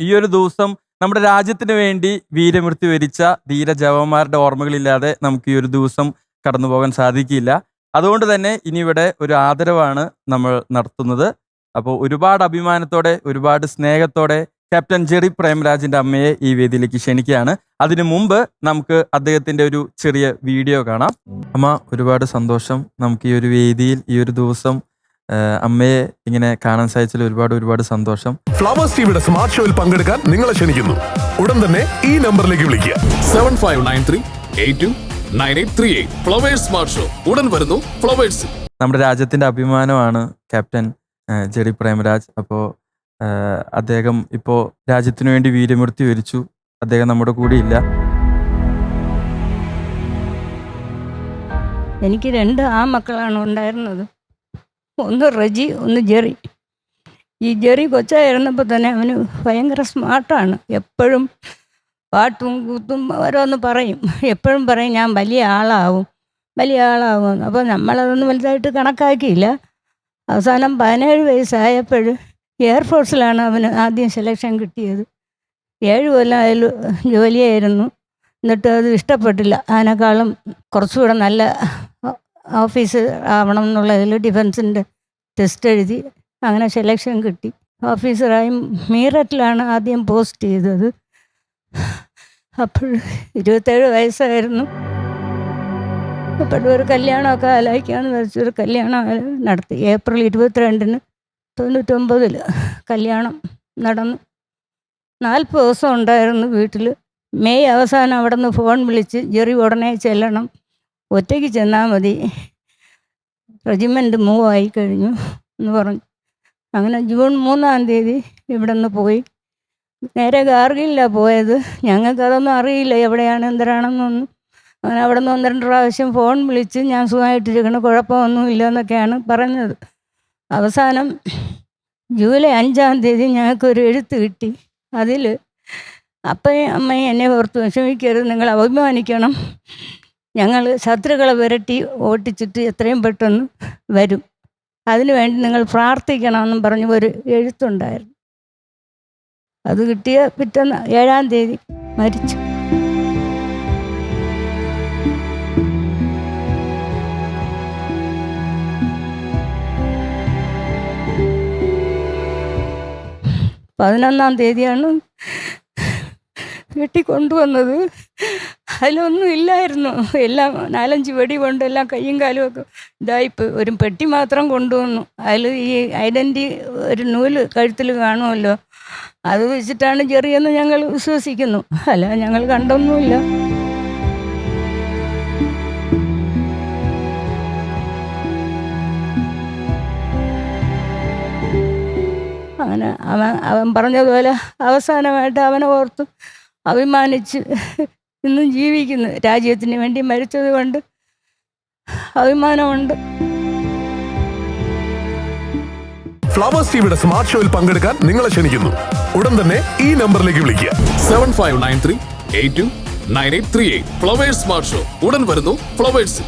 ഈ ഒരു ദിവസം നമ്മുടെ രാജ്യത്തിന് വേണ്ടി വീരമൃത്യു വരിച്ച ധീര ജവാന്മാരുടെ ഓർമ്മകളില്ലാതെ നമുക്ക് ഈ ഒരു ദിവസം കടന്നു പോകാൻ സാധിക്കില്ല. അതുകൊണ്ട് തന്നെ ഇനി ഇവിടെ ഒരു ആദരവാണ് നമ്മൾ നടത്തുന്നത്. അപ്പോൾ ഒരുപാട് അഭിമാനത്തോടെ ഒരുപാട് സ്നേഹത്തോടെ ക്യാപ്റ്റൻ ജെറി പ്രേംരാജിന്റെ അമ്മയെ ഈ വേദിയിലേക്ക് ക്ഷണിക്കുകയാണ്. അതിനു മുമ്പ് നമുക്ക് അദ്ദേഹത്തിന്റെ ഒരു ചെറിയ വീഡിയോ കാണാം. അമ്മ ഒരുപാട് സന്തോഷം. നമുക്ക് ഈ ഒരു വേദിയിൽ ഈ ഒരു ദിവസം അമ്മയെ ഇങ്ങനെ കാണാൻ സാധിച്ചതിൽ ഒരുപാട് ഒരുപാട് സന്തോഷം. ഫ്ലവേഴ്സ് ടിവിയുടെ സ്മാർട്ട് ഷോയിൽ പങ്കെടുക്കാൻ നിങ്ങളെ ക്ഷണിക്കുന്നു. ഉടൻ തന്നെ ഈ നമ്പറിലേക്ക് വിളിക്കുക. Seven five nine three eight two nine eight three eight Flowers smart show ഉടൻ വരുന്നു ഫ്ലവേഴ്സ് നമ്മുടെ രാജ്യത്തിന്റെ അഭിമാനമാണ് ക്യാപ്റ്റൻ ജെറി പ്രേമരാജ്. അപ്പോൾ അദ്ദേഹം ഇപ്പോ രാജ്യത്തിനു വേണ്ടി വീരമൃത്യു വരിച്ചു. അദ്ദേഹം നമ്മുടെ കൂടെ ഇല്ല. എനിക്ക് രണ്ട് ആ മക്കളാണ് ഉണ്ടായിരുന്നത്. ഒന്ന് റജി ഒന്ന് ജെറി. ഈ ജെറി കൊച്ചായിരുന്നപ്പോൾ തന്നെ അവന് ഭയങ്കര സ്മാർട്ടാണ്. എപ്പോഴും പാട്ടും കൂത്തും ഓരോന്ന് പറയും. എപ്പോഴും പറയും ഞാൻ വലിയ ആളാവും വലിയ ആളാവും അപ്പോൾ നമ്മളതൊന്നും വലുതായിട്ട് കണക്കാക്കിയില്ല. അവസാനം പതിനേഴ് വയസ്സായപ്പോൾ എയർഫോഴ്സിലാണ് അവന് ആദ്യം സെലക്ഷൻ കിട്ടിയത്. ഏഴ് കൊല്ലം അതിൽ ജോലിയായിരുന്നു. എന്നിട്ട് അത് ഇഷ്ടപ്പെട്ടില്ല. അതിനേക്കാളും കുറച്ചുകൂടെ നല്ല ഓഫീസ് ആവണം എന്നുള്ളതിൽ ഡിഫൻസിന്റെ ടെസ്റ്റ് എഴുതി അങ്ങനെ സെലക്ഷൻ കിട്ടി. ഓഫീസറായും മീററ്റിലാണ് ആദ്യം പോസ്റ്റ് ചെയ്തത്. അപ്പോൾ ഇരുപത്തേഴ് വയസ്സായിരുന്നു. അപ്പോഴും ഒരു കല്യാണമൊക്കെ ആലോചിക്കാമെന്ന് വെച്ചൊരു കല്യാണം നടത്തി. ഏപ്രിൽ ഇരുപത്തിരണ്ടിന് തൊണ്ണൂറ്റൊമ്പതിൽ കല്യാണം നടന്നു. നാൽപ്പത് ദിവസം ഉണ്ടായിരുന്നു വീട്ടിൽ മെയ് അവസാനം അവിടെ നിന്ന് ഫോൺ വിളിച്ച് ജെറി ഉടനെ ചെല്ലണം. ഒറ്റയ്ക്ക് ചെന്നാൽ മതി. റെജിമെന്റ് മൂവ് ആയി കഴിഞ്ഞു എന്ന് പറഞ്ഞു. അങ്ങനെ ജൂൺ മൂന്നാം തീയതി ഇവിടെ നിന്ന് പോയി. നേരെ ഗാർഗിലാണ് പോയത്. ഞങ്ങൾക്കതൊന്നും അറിയില്ല എവിടെയാണ് എന്തരാണെന്നൊന്നും അങ്ങനെ അവിടെ നിന്ന് ഒന്ന് രണ്ട് പ്രാവശ്യം ഫോൺ വിളിച്ച് ഞാൻ സുഖമായിട്ടിരിക്കണം കുഴപ്പമൊന്നും ഇല്ല എന്നൊക്കെയാണ് പറഞ്ഞത്. അവസാനം ജൂലൈ അഞ്ചാം തീയതി ഞങ്ങൾക്കൊരു എഴുത്ത് കിട്ടി. അതിൽ അപ്പയും അമ്മയും എന്നെ ഓർത്ത് വിഷമിക്കരുത് നിങ്ങൾ അഭിമാനിക്കണം. ഞങ്ങൾ ശത്രുക്കളെ വിരട്ടി ഓട്ടിച്ചിട്ട് എത്രയും പെട്ടെന്ന് വരും. അതിനുവേണ്ടി നിങ്ങൾ പ്രാർത്ഥിക്കണമെന്നും പറഞ്ഞ് ഒരു എഴുത്തുണ്ടായിരുന്നു. അത് കിട്ടിയ പിറ്റേന്ന് ഏഴാം തീയതി മരിച്ചു. പതിനൊന്നാം തീയതിയാണ് വീട്ടിൽ കൊണ്ടുവന്നത് അതിലൊന്നും ഇല്ലായിരുന്നു. എല്ലാം നാലഞ്ച് വെടി കൊണ്ട് എല്ലാം കയ്യും കാലും ഒക്കെ ഇതായിപ്പോയി ഒരു പെട്ടി മാത്രം കൊണ്ടുവന്നു. അതിൽ ഈ ഐഡന്റി ഒരു നൂൽ കഴുത്തിൽ കാണുമല്ലോ? അത് വെച്ചിട്ടാണ് ചെറിയെന്ന് ഞങ്ങൾ വിശ്വസിക്കുന്നു. അല്ല ഞങ്ങൾ കണ്ടൊന്നുമില്ല. അങ്ങനെ അവൻ അവൻ പറഞ്ഞതുപോലെ അവസാനമായിട്ട് അവനെ ഓർത്ത്. അഭിമാനിച്ച് ഇന്നും ജീവിക്കുന്നു. രാജ്യത്തിന് വേണ്ടി മരിച്ചത് കൊണ്ട് അഭിമാനമുണ്ട്. ഫ്ലവേഴ്സ് ടിവിയുടെ സ്മാർട്ട് ഷോയിൽ പങ്കെടുക്കാൻ നിങ്ങളെ ക്ഷണിക്കുന്നു. ഉടൻ തന്നെ ഈ നമ്പറിലേക്ക് വിളിക്കുക. Seven five nine three eight two nine eight three eight Flowers smart show ഉടൻ വരുന്നു ഫ്ലവേഴ്സ്